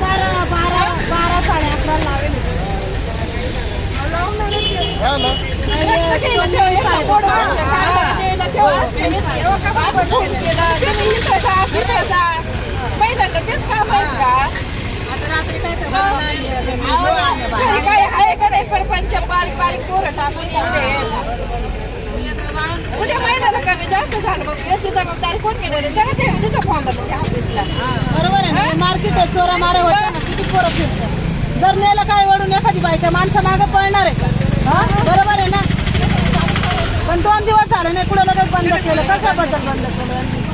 बारा बारा बारा साडे अकरा लावेल तेच काम आहे का काय आहे का नाही परपंच बारीक बारीक पोरं टाकून उद्या महिन्याला कमी जास्त झालं मग बरोबर आहे. ना मार्केट आहे चोरा मारे होते ना किती पोरं फिरतात जर नेलं काय वडून एखादी बाई त्या माणसं मागं पळणार आहे का? हा? बरोबर आहे ना? पण दोन दिवस झाले नाही कुठं लगेच बंद केलं. कशाबद्दल